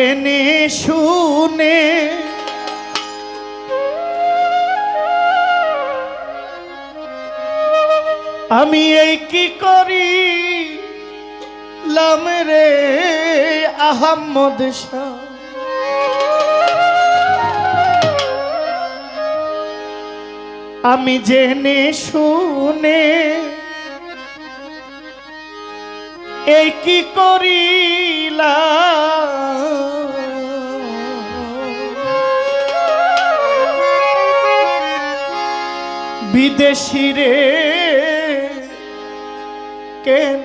জেনে শুনে। আমি এই কি করি লাম রে আহম্মদ শাহ? আমি জেনে শুনে এই কি করিলা বিদেশি রে কেন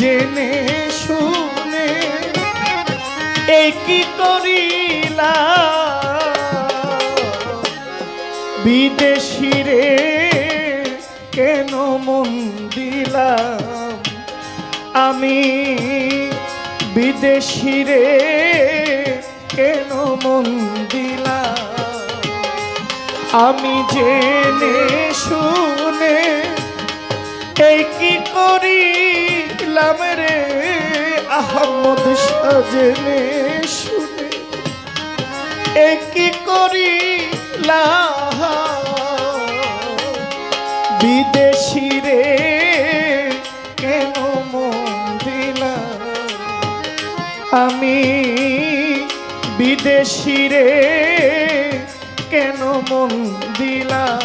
জেনে, শুনে একই করিলাম বিদেশি রে, কেন মন দিলাম? আমি বিদেশি রে, কেন মন দিলাম? আমি জেনে, শুনে এই কি করিলাম রে? আহমদ সাজনে শুনে। এই কি করিলাম? বিদেশি রে, কেন মন দিলাম আমি বিদেশি রে, কেন মন দিলাম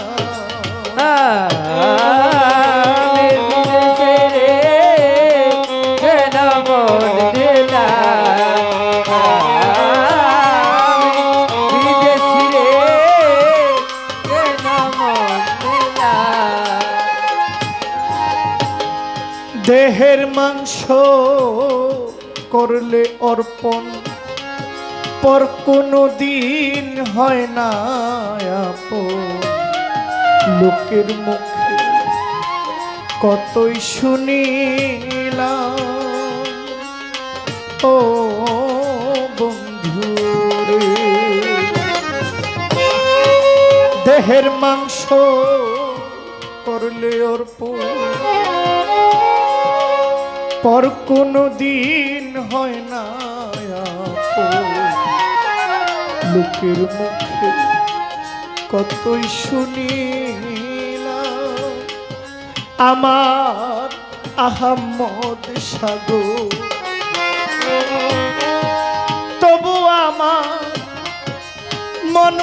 দেহের মাংস করলে অর্পণ। পর কোনো দিন হয় না লোকের মুখে কতই শুনিলাম। ও বন্ধু দেহের মাংস করলে অর্পণ। পর কোনো দিন হয় না। লোকের মুখে কতই শুনিলাম আমার আহম্মদ সাগর তবু আমার মন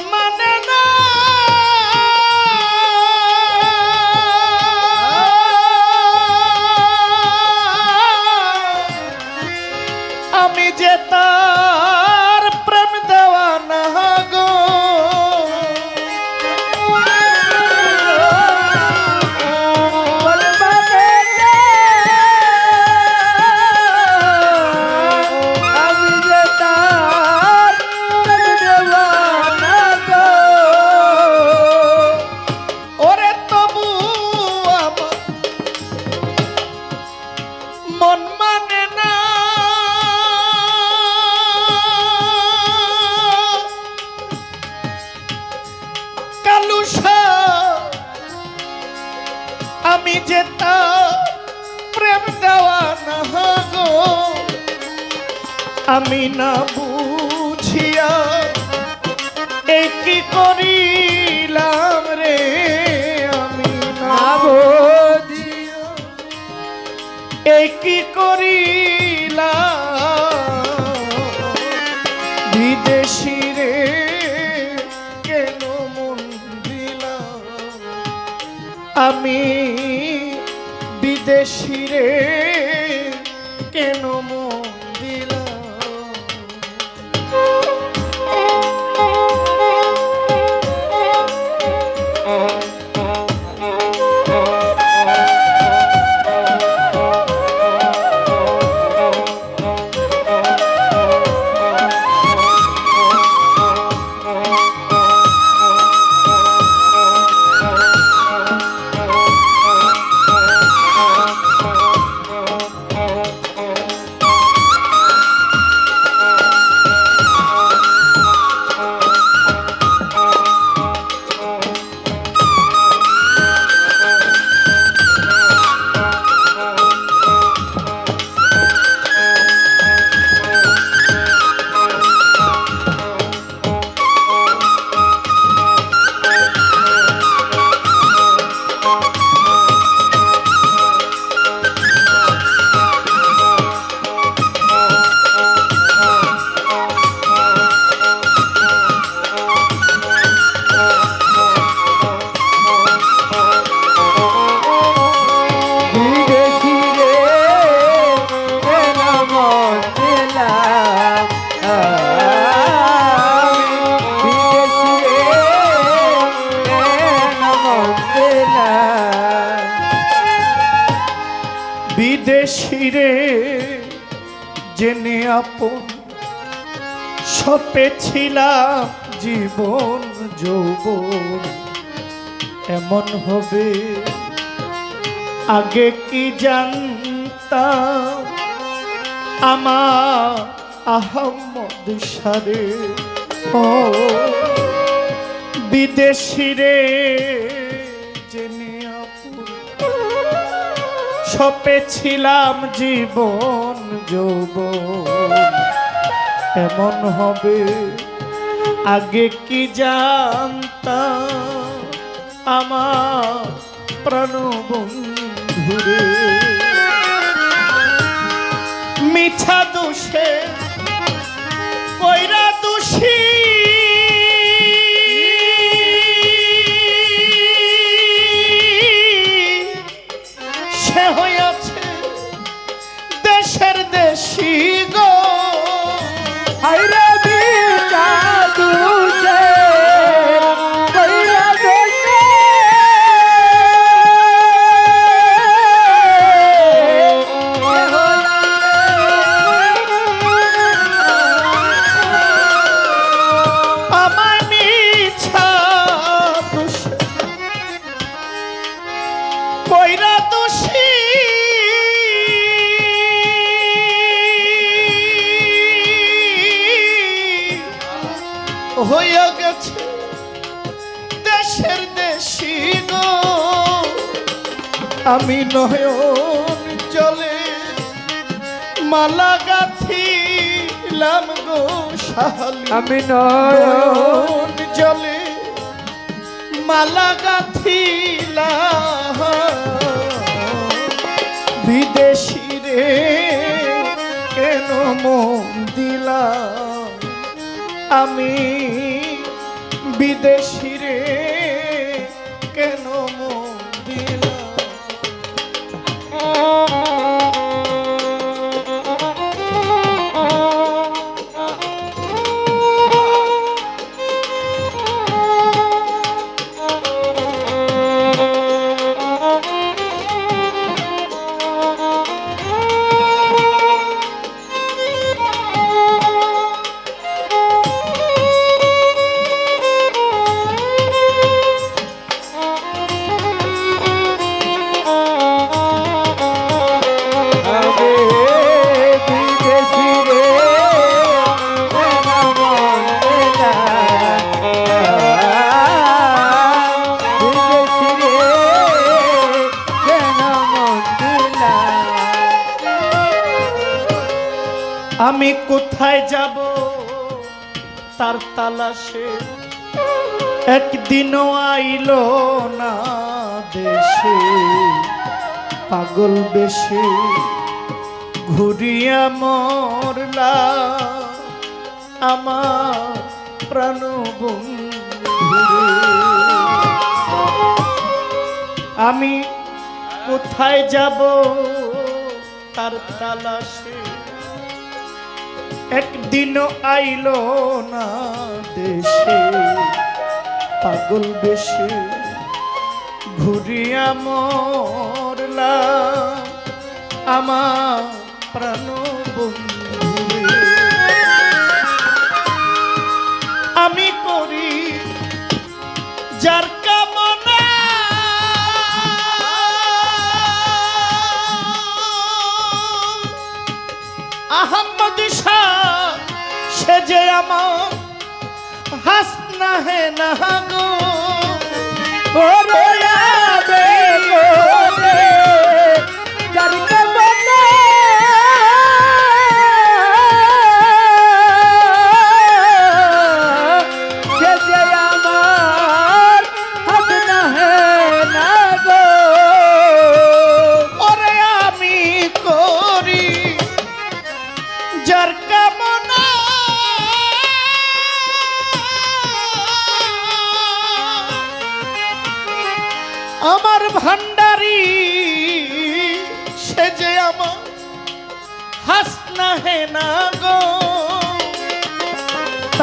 আমি যে তার প্রেম দেওয়া না গো আমি না বুঝিয়া একই করিলাম রে আমি না বুঝিয়া একই করিলাম। বিদেশি রে কেন মন দিলাম? আমি বিদেশি রে রে জেনে আপন সপেছিলাম জীবন, যৌবন। এমন হবে আগে কি জানতাম? আমার আহমদ সারে। ও, বিদেশি সপেছিলাম জীবন যৌবন। এমন হবে আগে কি জানতাম আমার প্রাণবন্ধুরে? মিছা দোষে কইরা দোষী হইয়া গেছে। দেশের দেশি গো আমি নয়ন চলে মালা গাথিলাম গো শাহালি। আমি নয় নয়ন জলে মালা গাথিলা বিদেশি রে কেন মন দিলা? আমি বিদেশি রে। তার তালাশে একদিনও আইলো না দেশে। পাগল বেশে ঘুরিয়া মরলা আমার প্রাণ আমি কোথায় যাব তার তালাশে? একদিনও আইল না দেশে পাগল বেশে। ঘুরিয়া মরলা আমার আহম্মদ সে যে আমার হাসনা হে না গো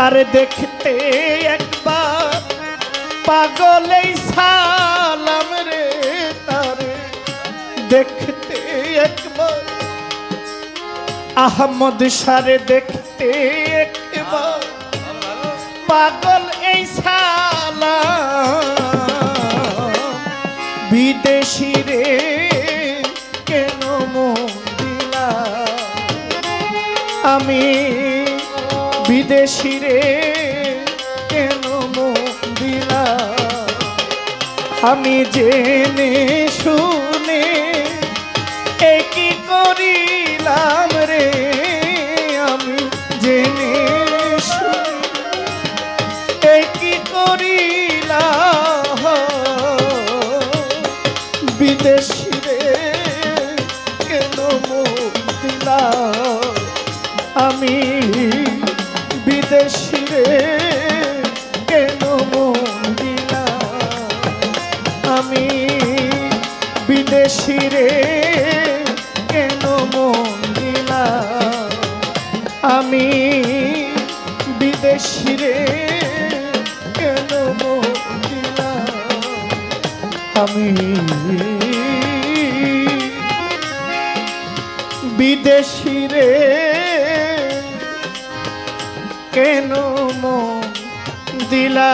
তারে দেখতে একবার। পাগলেই সালাম রে তারে দেখতে একবার। আহমদ সারে দেখতে একবার। পাগল এই সালা বিদেশি রে কেন মন আমি বিদেশি রে কেন দিলা? আমি জেনে শুনে আমি বিদেশি রে কেন দিলা আমি? বিদেশিরে কেন দিলা